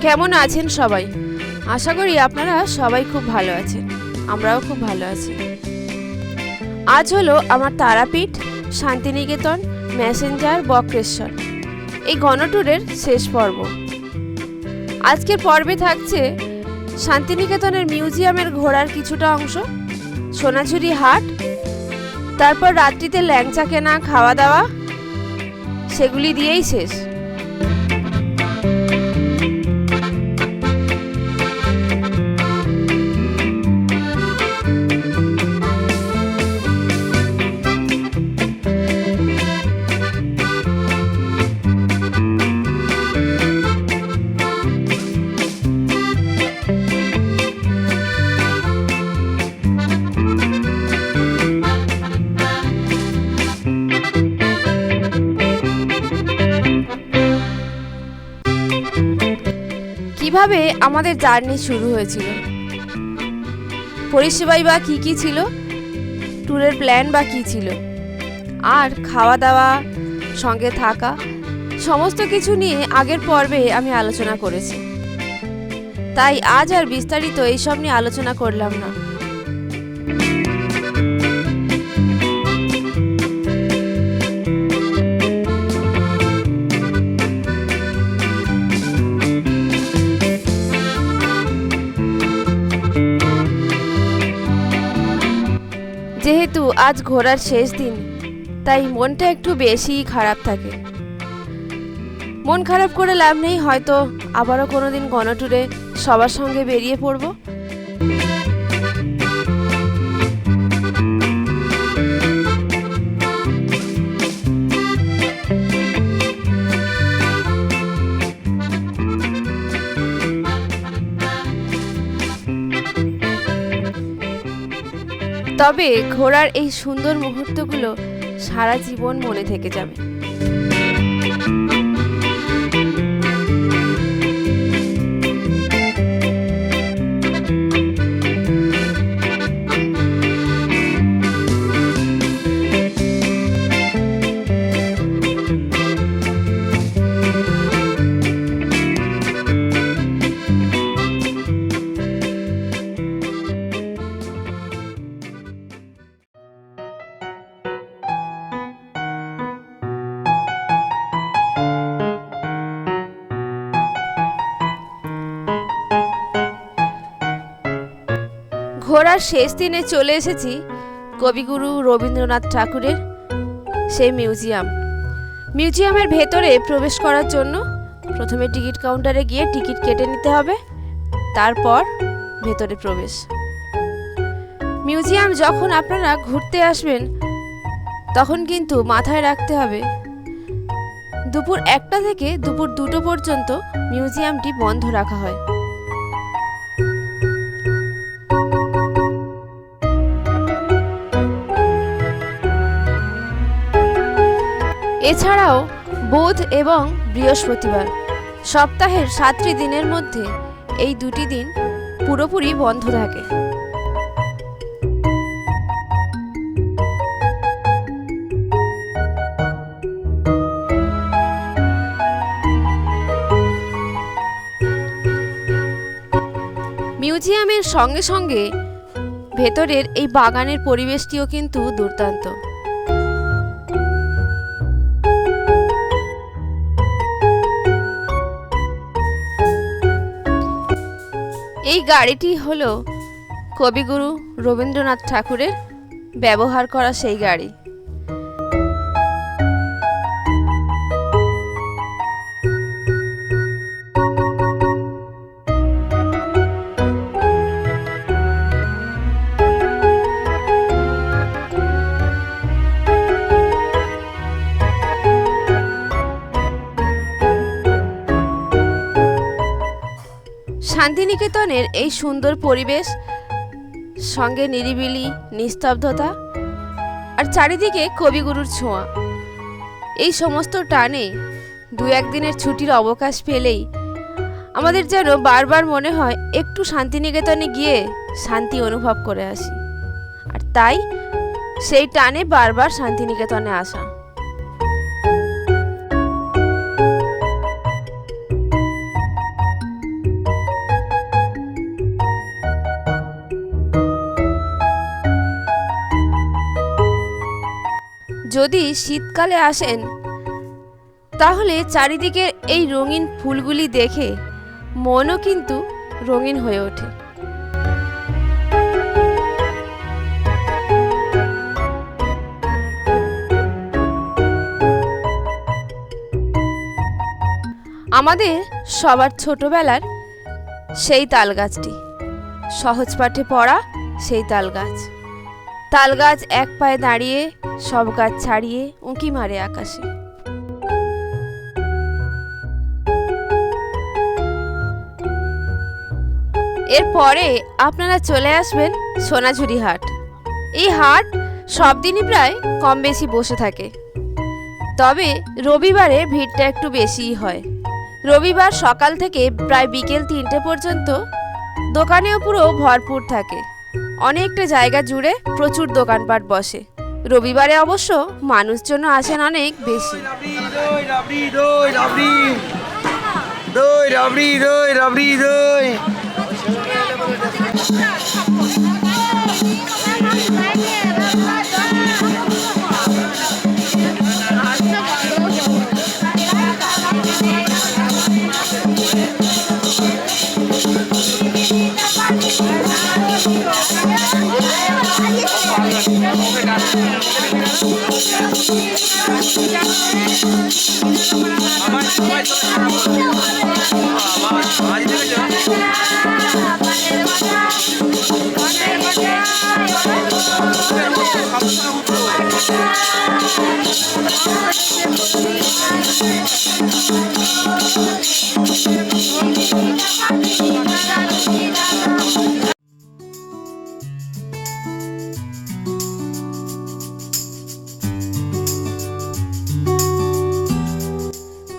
কেমন আছেন সবাই? আশা করি আপনারা সবাই খুব ভালো আছেন। আমরাও খুব ভালো আছি। আজ হলো আমার তারাপীঠ, শান্তিনিকেতন ম্যাসেঞ্জার বক্রেশ্বর। এই গণট্যুরের শেষ পর্ব। আজকের পর্বে থাকছে শান্তিনিকেতনের মিউজিয়ামের ঘোরার কিছুটা অংশ, সোনাঝুরি হাট, তারপর রাত্রিতে ল্যাংচা কেনা, খাওয়া দাওয়া, সেগুলি দিয়েই শেষ। আমাদের জার্নি শুরু হয়েছিল। পরিষেবাই বা কী কী ছিল? ট্যুরের প্ল্যান বা কী ছিল? আর খাওয়া দাওয়া সঙ্গে থাকা, সমস্ত কিছু নিয়ে আগের পর্বে আমি আলোচনা করেছি। তাই আজ আর বিস্তারিত এইসব নিয়ে আলোচনা করলাম না। আজ ঘোরার শেষ দিন, তাই মনটা একটু বেশিই খারাপ থাকে। মন খারাপ করে লাভ নেই, হয়তো আবারও কোনোদিন গণটুরে সবার সঙ্গে বেরিয়ে পড়ব। তবে ঘোরার এই সুন্দর মুহূর্তগুলো সারা জীবন মনে থেকে যাবে। ঘোরার শেষ দিনে চলে এসেছি কবিগুরু রবীন্দ্রনাথ ঠাকুরের সেই মিউজিয়াম। মিউজিয়ামের ভেতরে প্রবেশ করার জন্য প্রথমে টিকিট কাউন্টারে গিয়ে টিকিট কেটে নিতে হবে, তারপর ভেতরে প্রবেশ। মিউজিয়াম যখন আপনারা ঘুরতে আসবেন, তখন কিন্তু মাথায় রাখতে হবে, দুপুর একটা থেকে দুপুর দুটো পর্যন্ত মিউজিয়ামটি বন্ধ রাখা হয়। এছাড়াও বুধ এবং বৃহস্পতিবার। সপ্তাহের সাতটি দিনের মধ্যে এই দুটি দিন পুরোপুরি বন্ধ থাকে। মিউজিয়ামের সঙ্গে সঙ্গে ভেতরের এই বাগানের পরিবেশটিও কিন্তু দুর্দান্ত। এই গাড়িটি হলো কবিগুরু রবীন্দ্রনাথ ঠাকুরের ব্যবহার করা সেই গাড়ি। শান্তিনিকেতনের এই সুন্দর পরিবেশ, সঙ্গে নিরিবিলি, নিস্তব্ধতা, আর চারিদিকে কবিগুরুর ছোঁয়া। এই সমস্ত টানে দু একদিনের ছুটির অবকাশ পেলেই আমাদের যেন বারবার মনে হয় একটু শান্তিনিকেতনে গিয়ে শান্তি অনুভব করে আসি। আর তাই সেই টানে বারবার শান্তিনিকেতনে আসা। যদি শীতকালে আসেন, তাহলে চারিদিকের এই রঙিন ফুলগুলি দেখে মনও কিন্তু রঙিন হয়ে ওঠে। আমাদের সবার ছোটবেলার সেই তাল গাছটি। সহজ পাঠে পড়া সেই তাল গাছ। তাল গাছ এক পায়ে দাঁড়িয়ে, সব গাছ ছাড়িয়ে উঁকি মারে আকাশে। এরপরে আপনারা চলে আসবেন সোনাঝুরি হাট। এই হাট সব দিনই প্রায় কম বেশি বসে থাকে। তবে রবিবারে ভিড়টা একটু বেশিই হয়। রবিবার সকাল থেকে প্রায় বিকেল তিনটে পর্যন্ত দোকানেও পুরো ভরপুর থাকে। অনেকটা জায়গা জুড়ে প্রচুর দোকানপাট বসে। রবিবারে অবশ্য মানুষজন আসেন অনেক বেশি। দই, রাবড়ি দই রাবড়ি দই।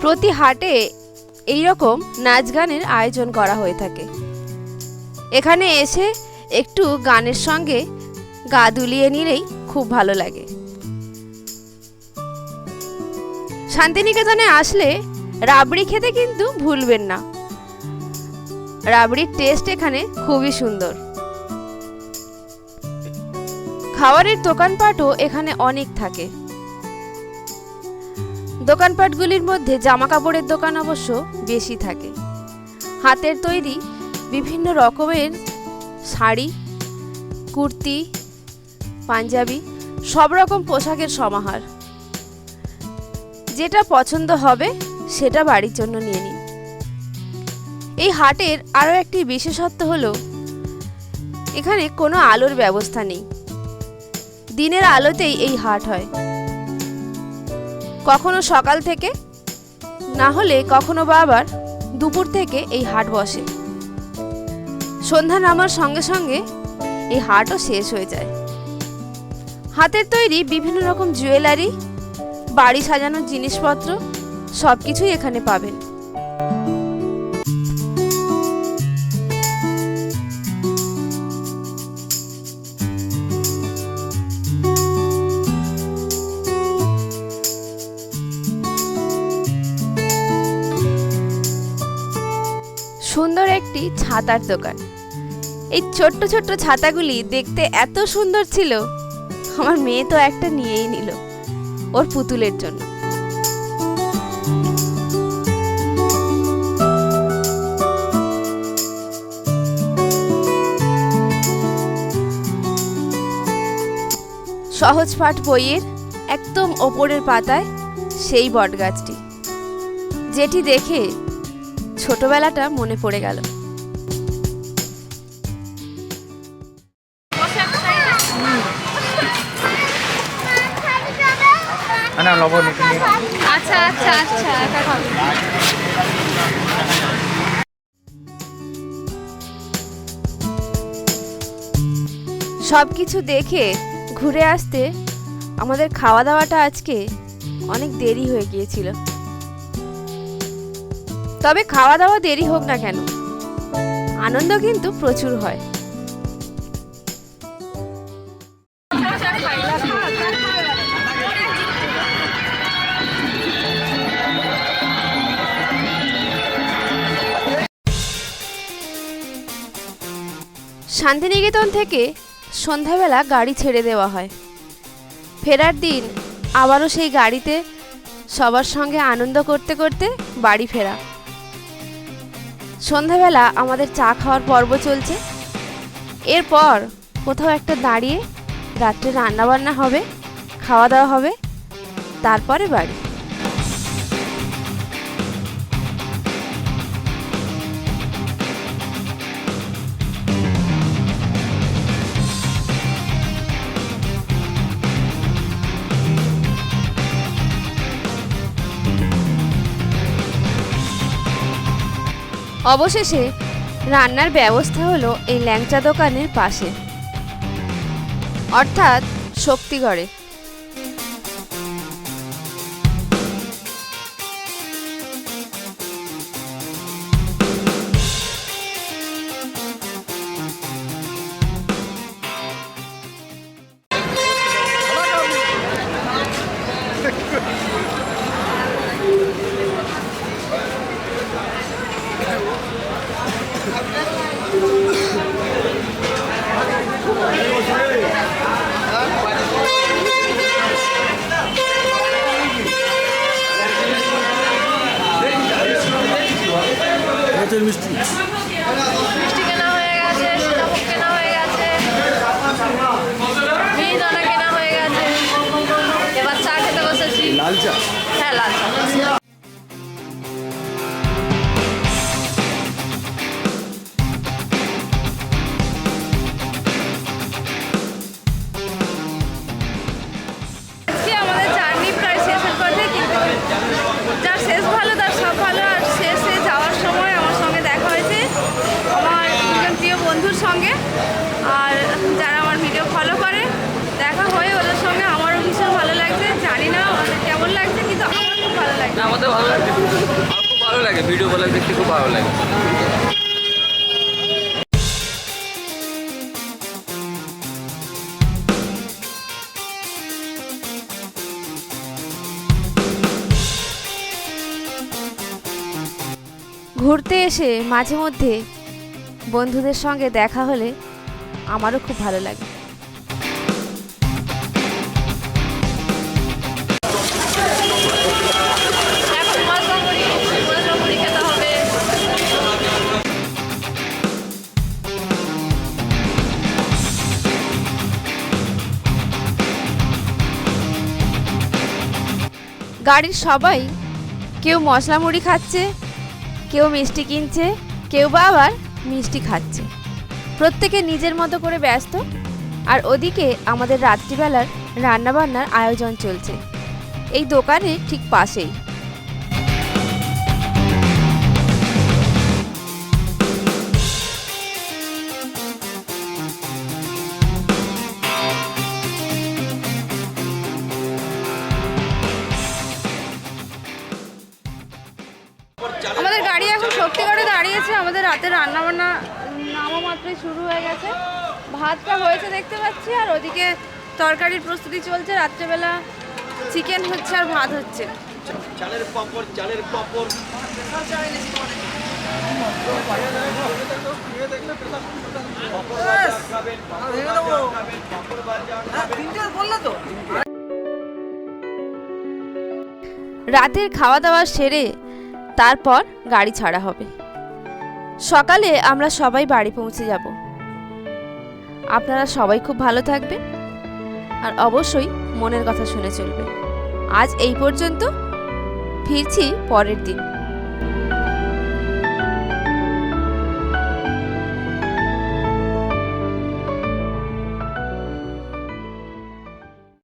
প্রতি হাটে এই রকম নাচ গানের আয়োজন করা হয়ে থাকে। এখানে এসে একটু গানের সঙ্গে গা দুলিয়ে নিলেই খুব ভালো লাগে। শান্তিনিকেতনে আসলে রাবড়ি খেতে কিন্তু ভুলবেন না। রাবড়ির টেস্ট এখানে খুবই সুন্দর। খাবারের দোকানপাটও এখানে অনেক থাকে। দোকানপাটগুলির মধ্যে জামা কাপড়ের দোকান অবশ্য বেশি থাকে। হাতের তৈরি বিভিন্ন রকমের শাড়ি, কুর্তি, পাঞ্জাবি, সব রকম পোশাকের সমাহার। যেটা পছন্দ হবে সেটা বাড়ির জন্য নিয়ে নিন। এই হাটের আরও একটি বিশেষত্ব হলো, এখানে কোনো আলোর ব্যবস্থা নেই। দিনের আলোতেই এই হাট হয়। কখনো সকাল থেকে, না হলে কখনো বা আবার দুপুর থেকে এই হাট বসে। সন্ধ্যা নামার সঙ্গে সঙ্গে এই হাটও শেষ হয়ে যায়। হাতের তৈরি বিভিন্ন রকম জুয়েলারি, বাড়ি সাজানোর জিনিসপত্র সব কিছুই এখানে পাবেন। ছাতার দোকান। এই ছোট্ট ছোট্ট ছাতাগুলি দেখতে এত সুন্দর ছিল, আমার মেয়ে তো একটা নিয়েই নিল ওর পুতুলের জন্য। সহজ পাঠ বইয়ের একদম ওপরের পাতায় সেই বটগাছটি, যেটি দেখে ছোটবেলাটা মনে পড়ে গেল। না লবণ নিয়ে নাও। আচ্ছা আচ্ছা আচ্ছা খাবে সব কিছু দেখে ঘুরে আসতে আমাদের খাওয়া দাওয়াটা আজকে অনেক দেরি হয়ে গিয়েছিল। তবে খাওয়া দাওয়া দেরি হোক না কেন আনন্দ কিন্তু প্রচুর হয়। শান্তিনিকেতন থেকে সন্ধ্যাবেলা গাড়ি ছেড়ে দেওয়া হয়। ফেরার দিন আবারও সেই গাড়িতে সবার সঙ্গে আনন্দ করতে করতে বাড়ি ফেরা। সন্ধ্যাবেলা আমাদের চা খাওয়ার পর্ব চলছে। এরপর কোথাও একটা দাঁড়িয়ে রাত্রে রান্নাবান্না হবে, খাওয়া দাওয়া হবে, তারপরে বাড়ি। অবশেষে রান্নার ব্যবস্থা হলো এই ল্যাংচা দোকানের পাশে অর্থাৎ শক্তিগড়ে লাল চা? হ্যাঁ লাল চা। আমাদের ভালো লাগে। খুব ভালো লাগে ভিডিও দেখতে খুব ভালো লাগে। ঘুরতে এসে মাঝে মধ্যে বন্ধুদের সঙ্গে দেখা হলে আমারও খুব ভালো লাগে। গাড়ির সবাই কেউ মশলা মুড়ি খাচ্ছে, কেউ মিষ্টি কিনছে, কেউ বা আবার মিষ্টি খাচ্ছে। প্রত্যেকে নিজের মতো করে ব্যস্ত। আর ওদিকে আমাদের রাত্রিবেলার রান্নাবান্নার আয়োজন চলছে। এই দোকানে ঠিক পাশেই। আমাদের গাড়ি এখন শক্তিগড়ে দাঁড়িয়েছে আমাদের রাতে রান্নাবান্না নামা মাত্রই শুরু হয়ে গেছে। ভাতটা হয়েছে দেখতে পাচ্ছি আর ওদিকে তরকারির প্রস্তুতি চলছে রাত্রেবেলা চিকেন হচ্ছে আর ভাত হচ্ছে। চালের পাপড় চালের পাপড়। রাতের খাওয়া দাওয়া সেরে তারপর গাড়ি ছাড়া হবে। সকালে আমরা সবাই বাড়ি পৌঁছে যাব। আপনারা সবাই খুব ভালো থাকবেন আর অবশ্যই মনের কথা শুনে চলবে আজ এই পর্যন্ত। ফিরছি পরের দিন।